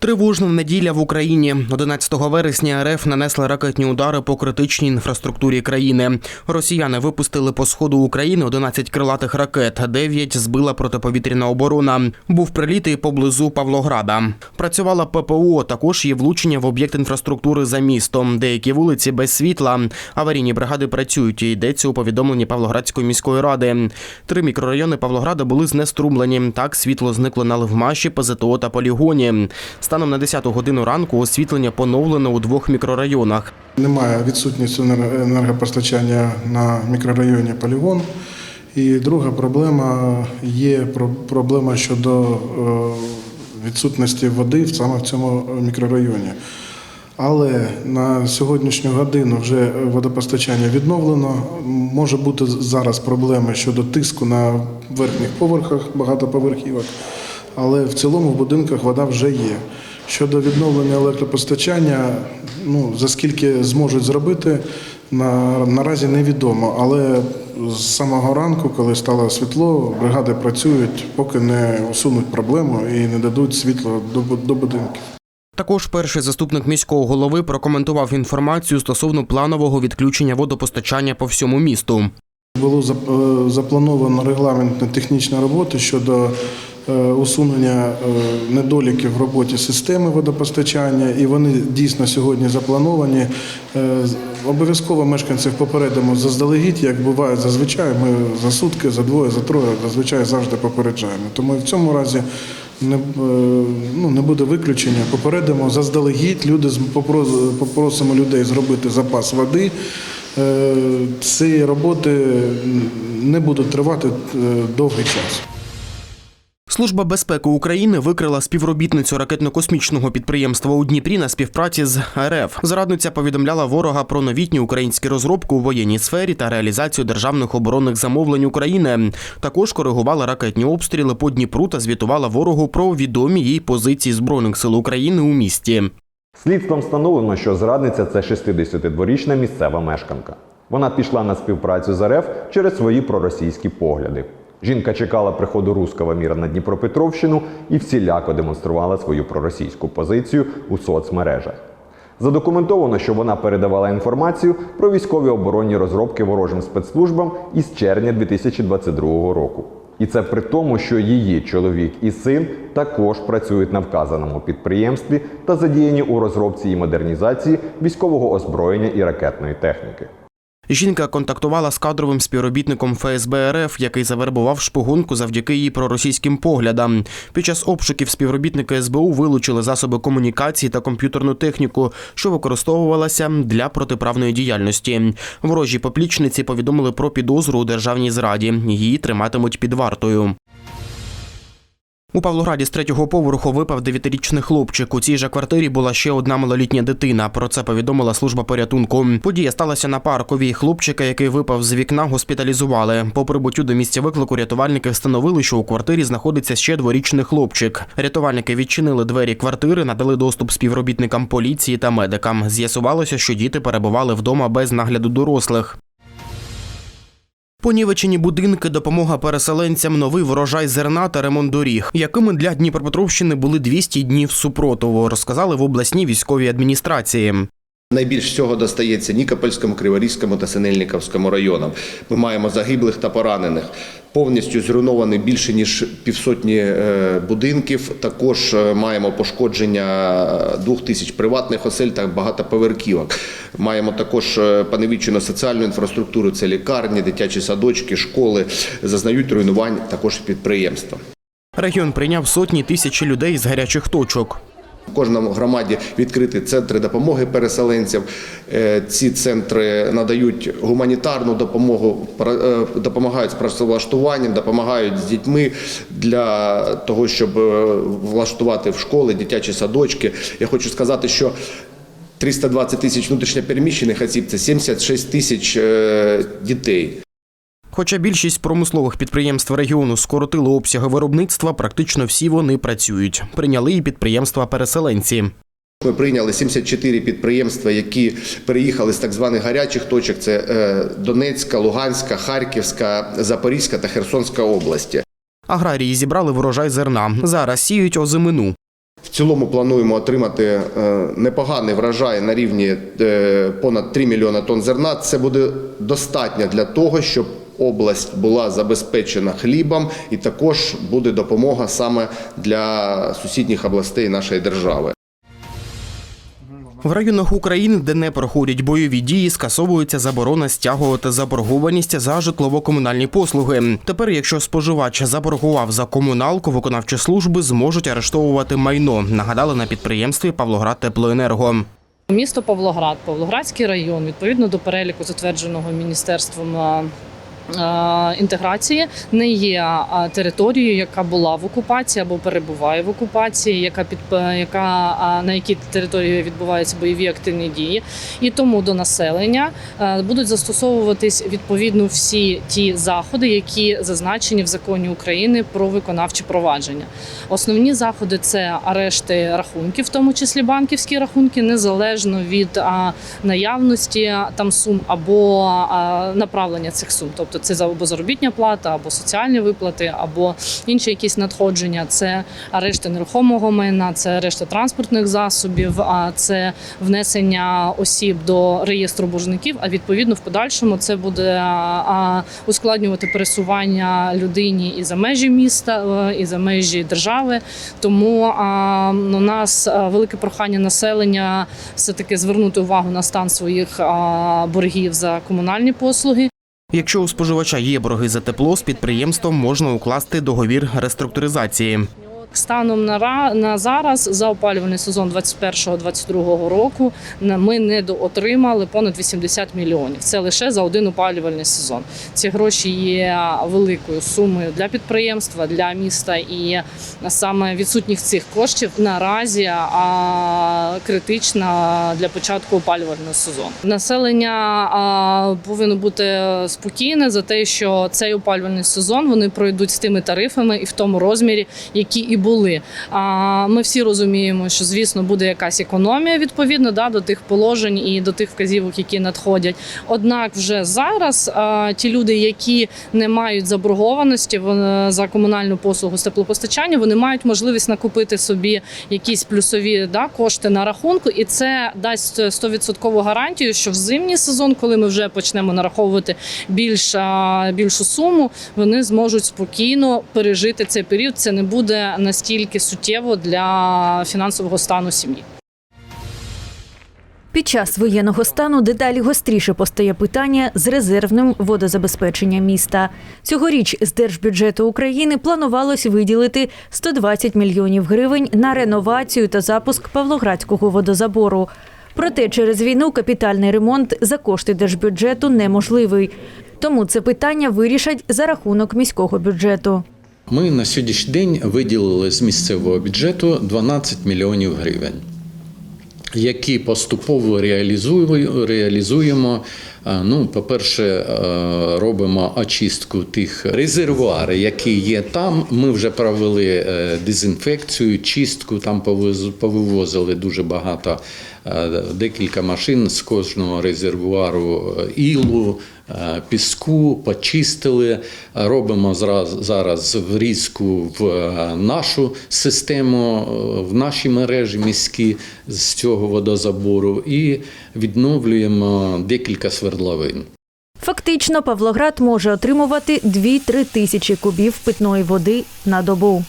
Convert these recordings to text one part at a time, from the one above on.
Тривожна неділя в Україні. 11 вересня РФ нанесли ракетні удари по критичній інфраструктурі країни. Росіяни випустили по сходу України 11 крилатих ракет, 9 збила протиповітряна оборона. Був приліт і поблизу Павлограда. Працювала ППО. Також є влучення в об'єкт інфраструктури за містом. Деякі вулиці без світла. Аварійні бригади працюють. Йдеться у повідомленні Павлоградської міської ради. Три мікрорайони Павлограда були знеструмлені. Так світло зникло на Левмаші, ПЗТО та полігоні. Станом на 10 годину ранку освітлення поновлено у двох мікрорайонах. Немає відсутності енергопостачання на мікрорайоні Полігон. І друга проблема є проблема щодо е, відсутності води саме в цьому мікрорайоні. Але на сьогоднішню годину вже водопостачання відновлено. Може бути зараз проблеми щодо тиску на верхніх поверхах багатоповерхівок, але в цілому в будинках вода вже є. Щодо відновлення електропостачання, ну за скільки зможуть зробити, на, наразі невідомо. Але з самого ранку, коли стало світло, бригади працюють, поки не усунуть проблему і не дадуть світло до, до будинків. Також перший заступник міського голови прокоментував інформацію стосовно планового відключення водопостачання по всьому місту. Було е, заплановано регламентні технічні роботи щодо усунення е, недоліків в роботі системи водопостачання, і вони дійсно сьогодні заплановані. Е, Обов'язково мешканців попередимо заздалегідь, як буває зазвичай. Ми за сутки, за двоє, за троє зазвичай завжди попереджаємо. Тому в цьому разі не, е, ну, не буде виключення. Попередимо заздалегідь. Люди попросимо людей зробити запас води. Е, Ці роботи не будуть тривати е, довгий час. Служба безпеки України викрила співробітницю ракетно-космічного підприємства у Дніпрі на співпраці з РФ. Зрадниця повідомляла ворога про новітні українські розробки у воєнній сфері та реалізацію державних оборонних замовлень України. Також коригувала ракетні обстріли по Дніпру та звітувала ворогу про відомі їй позиції збройних сил України у місті. Слідством встановлено, що зрадниця це 62-річна місцева мешканка. Вона пішла на співпрацю з РФ через свої проросійські погляди. Жінка чекала приходу руського міра на Дніпропетровщину і всіляко демонструвала свою проросійську позицію у соцмережах. Задокументовано, що вона передавала інформацію про військові оборонні розробки ворожим спецслужбам із червня 2022 року. І це при тому, що її чоловік і син також працюють на вказаному підприємстві та задіяні у розробці і модернізації військового озброєння і ракетної техніки. Жінка контактувала з кадровим співробітником ФСБ РФ, який завербував шпигунку завдяки її проросійським поглядам. Під час обшуків співробітники СБУ вилучили засоби комунікації та комп'ютерну техніку, що використовувалася для протиправної діяльності. Ворожі поплічниці повідомили про підозру у державній зраді. Її триматимуть під вартою. У Павлограді з третього поверху випав дев'ятирічний хлопчик. У цій же квартирі була ще одна малолітня дитина. Про це повідомила служба порятунку. Подія сталася на парковій. Хлопчика, який випав з вікна, госпіталізували. По прибуттю до місця виклику рятувальники встановили, що у квартирі знаходиться ще дворічний хлопчик. Рятувальники відчинили двері квартири, надали доступ співробітникам поліції та медикам. З'ясувалося, що діти перебували вдома без нагляду дорослих. Понівечені будинки, допомога переселенцям, новий врожай зерна та ремонт доріг, якими для Дніпропетровщини були 200 днів супротиву, розказали в обласній військовій адміністрації. Найбільш всього достається Нікопольському, Криворізькому та Синельниковському районам. Ми маємо загиблих та поранених. Повністю зруйновані більше ніж півсотні е, будинків. Також е, маємо пошкодження двох тисяч приватних осель та багатоповерхівок. Маємо також е, поневічену соціальну інфраструктуру. Це лікарні, дитячі садочки, школи. Зазнають руйнувань також підприємства. Регіон прийняв сотні тисячі людей з гарячих точок. В кожному громаді відкриті центри допомоги переселенцям. Е, Ці центри надають гуманітарну допомогу, е, допомагають з працевлаштуванням, допомагають з дітьми для того, щоб е, влаштувати в школи, дитячі садочки. Я хочу сказати, що 320 тисяч внутрішньопереміщених осіб це 76 тисяч дітей. Хоча більшість промислових підприємств регіону скоротили обсяги виробництва, практично всі вони працюють. Прийняли і підприємства переселенці. Ми прийняли 74 підприємства, які переїхали з так званих гарячих точок. Це е, Донецька, Луганська, Харківська, Запорізька та Херсонська області. Аграрії зібрали врожай зерна. Зараз сіють озимину. В цілому плануємо отримати е, непоганий врожай на рівні е, понад 3 мільйони тонн зерна. Це буде достатньо для того, щоб область була забезпечена хлібом, і також буде допомога саме для сусідніх областей нашої держави. В районах України, де не проходять бойові дії, скасовується заборона стягувати заборгованість за житлово-комунальні послуги. Тепер, якщо споживач заборгував за комуналку, виконавчі служби зможуть арештовувати майно. Нагадали на підприємстві Павлоград Теплоенерго. Місто Павлоград, Павлоградський район, відповідно до переліку, затвердженого міністерством. А, Інтеграції не є територією, яка була в окупації або перебуває в окупації, яка під яка на якій території відбуваються бойові активні дії, і тому до населення е, будуть застосовуватись відповідно всі ті заходи, які зазначені в законі України про виконавчі провадження. Основні заходи це арешти рахунків, в тому числі банківські рахунки, незалежно від наявності там сум або направлення цих сум. Тобто це або заробітня плата, або соціальні виплати, або інші якісь надходження. Це арешти нерухомого майна, це арешти транспортних засобів, а це внесення осіб до реєстру боржників. А відповідно в подальшому це буде ускладнювати пересування людині і за межі міста, е, і за межі держави. Тому у нас велике прохання населення все таки звернути увагу на стан своїх боргів за комунальні послуги. Якщо у споживача є борги за тепло, з підприємством можна укласти договір реструктуризації. Станом на на зараз за опалювальний сезон 21-22 року ми недоотримали понад 80 мільйонів. Це лише за один опалювальний сезон. Ці гроші є великою сумою для підприємства, для міста, і саме відсутність цих коштів наразі а, критична для початку опалювального сезону. Населення а, повинно бути спокійне за те, що цей опалювальний сезон вони пройдуть з тими тарифами і в тому розмірі, які і були. А ми всі розуміємо, що звісно буде якась економія відповідно да, до тих положень і до тих вказівок, які надходять. Однак, вже зараз а, ті люди, які не мають заборгованості вони- за комунальну послугу з теплопостачання, вони мають можливість накупити собі якісь плюсові да, кошти на рахунку, і це дасть 100% гарантію, що в зимній сезон, коли ми вже почнемо нараховувати більш, більшу суму, вони зможуть спокійно пережити цей період. Це не буде настільки суттєво для фінансового стану сім'ї. Під час воєнного стану дедалі гостріше постає питання з резервним водозабезпеченням міста. Цьогоріч з держбюджету України планувалось виділити 120 мільйонів гривень на реновацію та запуск Павлоградського водозабору. Проте через війну капітальний ремонт за кошти держбюджету неможливий. Тому це питання вирішать за рахунок міського бюджету. Ми на сьогоднішній день виділили з місцевого бюджету 12 мільйонів гривень, які поступово реалізуємо. реалізуємо. Ну, по-перше, е, робимо очистку тих резервуарів, які є там. Ми вже провели е, дезінфекцію, чистку, там повивозили дуже багато, е, декілька машин з кожного резервуару е, ілу, е, піску, почистили. Робимо зараз врізку в е, нашу систему, е, в наші мережі міські з цього водозабору і відновлюємо декілька свердловин. Фактично, Павлоград може отримувати 2-3 тисячі кубів питної води на добу.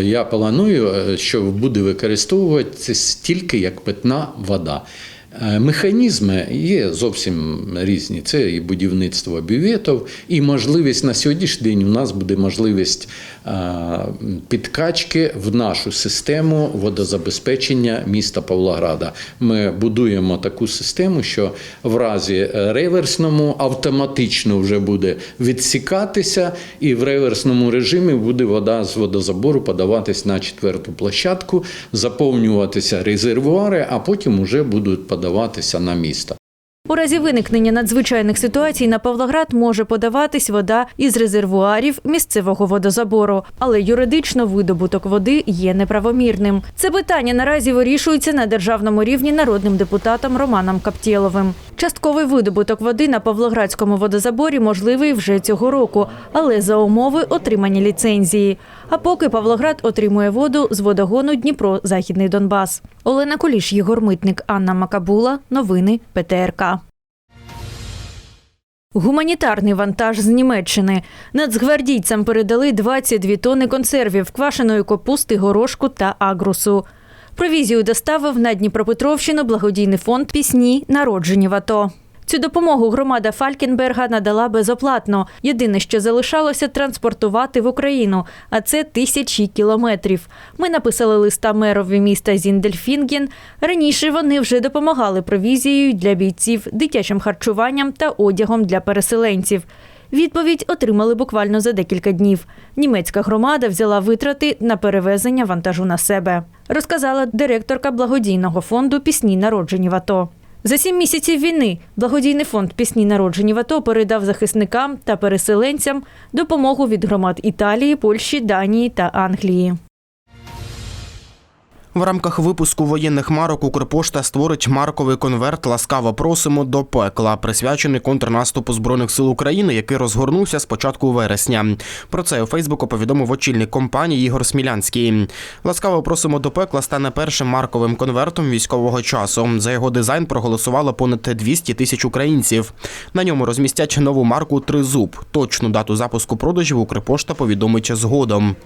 Я планую, е, що буде використовуватися тільки як питна вода. Е, Механізми є зовсім різні. Це і будівництво бюветів, і можливість на сьогоднішній день у нас буде можливість е, підкачки в нашу систему водозабезпечення міста Павлограда. Ми будуємо таку систему, що в разі реверсному автоматично вже буде відсікатися, і в реверсному режимі буде вода з водозабору подаватись на четверту площадку, заповнюватися резервуари, а потім вже будуть подаватися на місто. У разі виникнення надзвичайних ситуацій на Павлоград може подаватись вода із резервуарів місцевого водозабору, але юридично видобуток води є неправомірним. Це питання наразі вирішується на державному рівні народним депутатом Романом Каптєловим. Частковий видобуток води на Павлоградському водозаборі можливий вже цього року, але за умови отримання ліцензії. А поки Павлоград отримує воду з водогону Дніпро Західний Донбас. Олена Куліш, Єгор Митник, Анна Макабула. Новини ПТРК. Гуманітарний вантаж з Німеччини. Нацгвардійцям передали 22 тони консервів, квашеної капусти, горошку та агрусу. Провізію доставив на Дніпропетровщину благодійний фонд пісні Народжені в АТО. Цю допомогу громада Фалькенберга надала безоплатно. Єдине, що залишалося транспортувати в Україну, а це тисячі кілометрів. Ми написали листа мерові міста Зіндельфінген. Раніше вони вже допомагали провізією для бійців, дитячим харчуванням та одягом для переселенців. Відповідь отримали буквально за декілька днів. Німецька громада взяла витрати на перевезення вантажу на себе, розказала директорка благодійного фонду Пісні народжені в АТО. За сім місяців війни благодійний фонд Пісні народжені в АТО передав захисникам та переселенцям допомогу від громад Італії, Польщі, Данії та Англії. В рамках випуску воєнних марок Укрпошта створить марковий конверт Ласкаво просимо до пекла, присвячений контрнаступу збройних сил України, який розгорнувся з початку вересня. Про це у Фейсбуку повідомив очільник компанії Ігор Смілянський. Ласкаво просимо до пекла стане першим марковим конвертом військового часу. За його дизайн проголосувало понад 200 тисяч українців. На ньому розмістять нову марку Тризуб. Точну дату запуску продажів Укрпошта повідомить згодом.